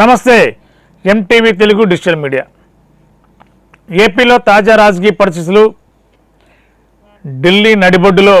నమస్తే MTV Telugu digital media. ఏపీలో తాజా రాజకీయ పరిస్థితులు ఢిల్లీ నడిబొడ్డులో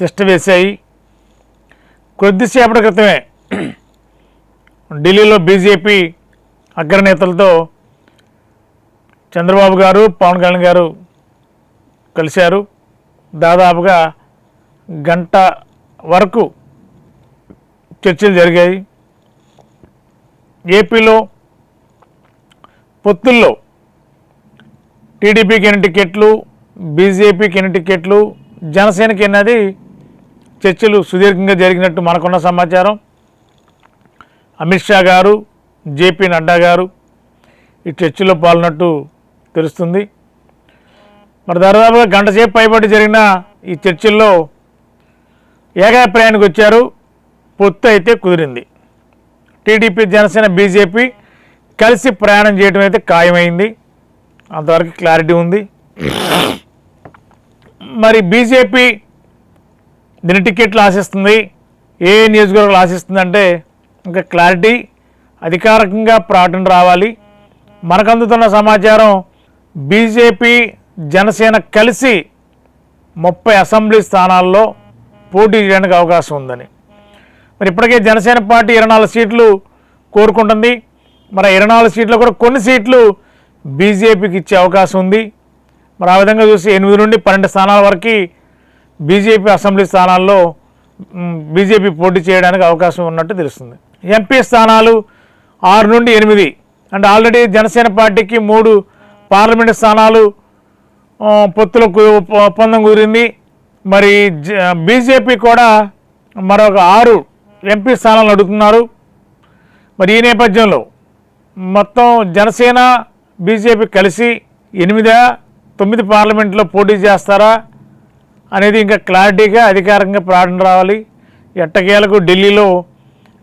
తిష్టవేశాయి కొద్దిసేపటి క్రితమే ఢిల్లీలో బీజేపీ అగ్రనేతలతో చంద్రబాబు గారు పవన్ కళ్యాణ్ గారు కలిశారు. దాదాపుగా గంట వరకు చర్చలు జరిగాయి. ఏపీలో పొత్తుల్లో టీడీపీకి ఎన్ని టికెట్లు బీజేపీకి ఎన్ని టికెట్లు జనసేనకి ఎన్నది చర్చలు సుదీర్ఘంగా జరిగినట్టు మనకున్న సమాచారం. అమిత్ షా గారు జేపీ నడ్డా గారు ఈ చర్చలో పాల్గొన్నట్టు తెలుస్తుంది. మరి దాదాపుగా గంట సేపు పైబడి జరిగిన ఈ చర్చల్లో ఏకాభిప్రాయానికి వచ్చారు. పొత్తు అయితే కుదిరింది. టీడీపీ జనసేన బీజేపీ కలిసి ప్రయాణం చేయడం అయితే ఖాయమైంది. అంతవరకు క్లారిటీ ఉంది. మరి బీజేపీ దీని టికెట్లు ఆశిస్తుంది. ఏ నియోజకవర్గాలు ఆశిస్తుందంటే ఇంకా క్లారిటీ అధికారికంగా ప్రకటన రావాలి. మనకు అందుతున్న సమాచారం బీజేపీ జనసేన కలిసి ముప్పై అసెంబ్లీ స్థానాల్లో పోటీ చేయడానికి అవకాశం ఉందని. మరి ఇప్పటికే జనసేన పార్టీ ఇరవై నాలుగు సీట్లు కోరుకుంటుంది. మరి ఇరవై నాలుగు సీట్లు కూడా కొన్ని సీట్లు బీజేపీకి ఇచ్చే అవకాశం ఉంది. మరి ఆ విధంగా చూసి ఎనిమిది నుండి పన్నెండు స్థానాల వరకు బీజేపీ అసెంబ్లీ స్థానాల్లో బీజేపీ పోటీ చేయడానికి అవకాశం ఉన్నట్టు తెలుస్తుంది. ఎంపీ స్థానాలు ఆరు నుండి ఎనిమిది. అంటే ఆల్రెడీ జనసేన పార్టీకి మూడు పార్లమెంటు స్థానాలు పొత్తులకు ఒప్పందం కుదిరింది. మరి జ- బీజేపీ కూడా మరొక ఆరు ఎంపీ స్థానాలను అడుగుతున్నారు. మరి ఈ నేపథ్యంలో మొత్తం జనసేన బీజేపీ కలిసి ఎనిమిదా తొమ్మిది పార్లమెంట్లో పోటీ చేస్తారా అనేది ఇంకా క్లారిటీగా అధికారికంగా ప్రకటన రావాలి. ఎట్టకేలకు ఢిల్లీలో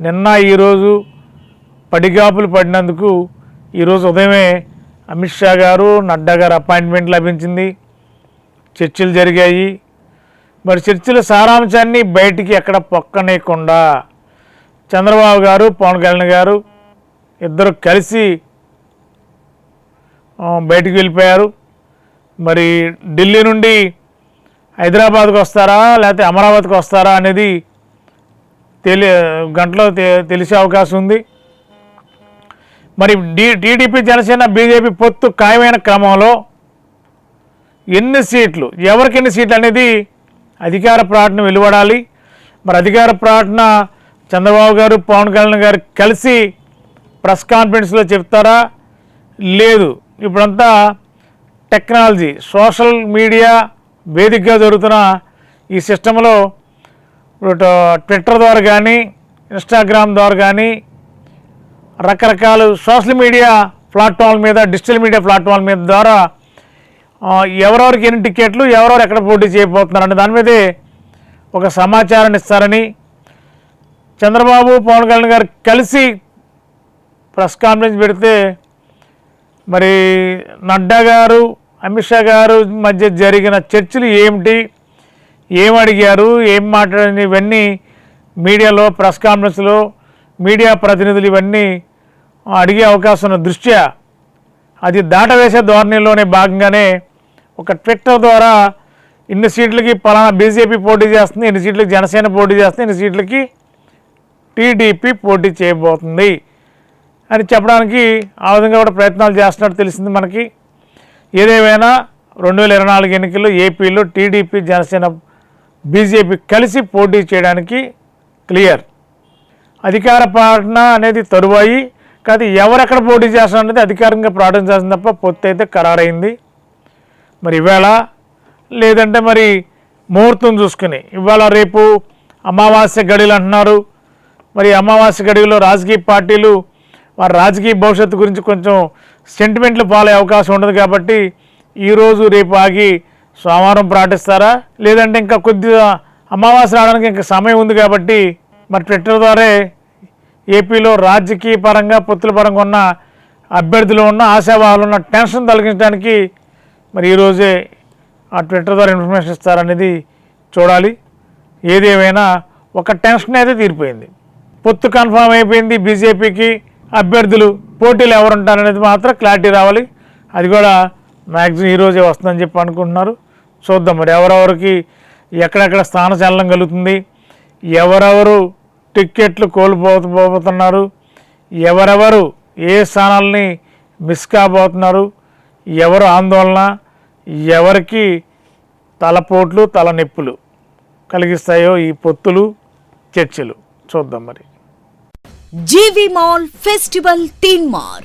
నిన్న ఈరోజు పడిగాపులు పడినందుకు ఈరోజు ఉదయమే అమిత్ షా గారు నడ్డా గారు అపాయింట్మెంట్ లభించింది. చర్చలు జరిగాయి. మరి చర్చల సారాంశాన్ని బయటికి ఎక్కడ పొక్కనేయకుండా చంద్రబాబు గారు పవన్ కళ్యాణ్ గారు ఇద్దరు కలిసి బయటికి వెళ్ళిపోయారు. మరి ఢిల్లీ నుండి హైదరాబాద్కి వస్తారా లేకపోతే అమరావతికి వస్తారా అనేది తెలి గంటలో తె- తెలిసే అవకాశం ఉంది. మరి డి టీడీపీ జనసేన బీజేపీ పొత్తు ఖాయమైన క్రమంలో ఎన్ని సీట్లు ఎవరికి ఎన్ని సీట్లు అనేది అధికార ప్రకటన వెలువడాలి. మరి అధికార ప్రకటన చంద్రబాబు గారు పవన్ కళ్యాణ్ గారు కలిసి ప్రెస్ కాన్ఫరెన్స్లో చెప్తారా? లేదు. ఇప్పుడంతా టెక్నాలజీ సోషల్ మీడియా వేదికగా జరుగుతున్న ఈ సిస్టంలో ఇప్పుడు ట్విట్టర్ ద్వారా కానీ ఇన్స్టాగ్రామ్ ద్వారా కానీ రకరకాల సోషల్ మీడియా ప్లాట్ఫామ్ మీద డిజిటల్ మీడియా ప్లాట్ఫామ్ మీద ద్వారా ఎవరెవరికి ఎన్ని టికెట్లు ఎవరెవరు ఎక్కడ పోటీ చేయబోతున్నారు అంటే దాని మీదే ఒక సమాచారాన్ని ఇస్తారని చంద్రబాబు పవన్ కళ్యాణ్ గారు కలిసి ప్రెస్ కాన్ఫరెన్స్ పెడితే మరి నడ్డా గారు అమిత్ షా గారు మధ్య జరిగిన చర్చలు ఏమిటి ఏం అడిగారు ఏం మాట్లాడిన ఇవన్నీ మీడియాలో ప్రెస్ కాన్ఫరెన్స్లో మీడియా ప్రతినిధులు ఇవన్నీ అడిగే అవకాశం ఉన్న దృష్ట్యా అది దాటవేసే ధోరణిలోనే భాగంగానే ఒక ట్విట్టర్ ద్వారా ఇన్ని సీట్లకి పలానా బీజేపీ పోటీ చేస్తుంది ఇన్ని సీట్లకి జనసేన పోటీ చేస్తుంది ఇన్ని సీట్లకి టీడీపీ పోటీ చేయబోతుంది అని చెప్పడానికి ఆ విధంగా కూడా ప్రయత్నాలు చేస్తున్నట్టు తెలిసింది మనకి. ఏదేమైనా రెండు వేల ఇరవై నాలుగు ఎన్నికల్లో ఏపీలో టీడీపీ జనసేన బీజేపీ కలిసి పోటీ చేయడానికి క్లియర్. అధికార పాలన అనేది తరువాయి. కాదు ఎవరెక్కడ పోటీ చేస్తున్నారు అనేది అధికారికంగా ప్రకటన చేస్తుంది తప్ప పొత్తు అయితే ఖరారైంది. మరి ఇవాళ? లేదంటే మరి ముహూర్తం చూసుకుని. ఇవాళ రేపు అమావాస్య గడిలు అంటున్నారు. మరి అమావాస్య గడిలో రాజకీయ పార్టీలు వారి రాజకీయ భవిష్యత్తు గురించి కొంచెం సెంటిమెంట్లు పాలే అవకాశం ఉండదు కాబట్టి ఈరోజు రేపు ఆగి సోమవారం ప్రాటిస్తారా లేదంటే ఇంకా కొద్దిగా అమావాస్య రావడానికి ఇంకా సమయం ఉంది కాబట్టి మరి ట్విట్టర్ ద్వారా ఏపీలో రాజకీయ పరంగా పొత్తుల పరంగా ఉన్న అభ్యర్థులు ఉన్న ఆశావాహాలు ఉన్న టెన్షన్ తొలగించడానికి మరి ఈరోజే ఆ ట్విట్టర్ ద్వారా ఇన్ఫర్మేషన్ ఇస్తారనేది చూడాలి. ఏదేమైనా ఒక టెన్షన్ అయితే తీరిపోయింది. పొత్తు కన్ఫామ్ అయిపోయింది బీజేపీకి అభ్యర్థులు పోటీలు ఎవరుంటారనేది మాత్రం క్లారిటీ రావాలి. అది కూడా మ్యాక్సిమం ఈరోజే వస్తుందని చెప్పి అనుకుంటున్నారు. చూద్దాం మరి ఎవరెవరికి ఎక్కడెక్కడ స్థానచలనం కలుగుతుంది. ఎవరెవరు టిక్కెట్లు కోల్పోతున్నారు ఎవరెవరు ఏ స్థానాలని మిస్ కాబోతున్నారు. ఎవరు ఆందోళన ఎవరికి తలపోట్లు తలనొప్పులు కలిగిస్తాయో ఈ పొత్తులు చర్చలు. చూద్దాం మరి. జీవి మాల్ ఫెస్టివల్ తీన్ మార్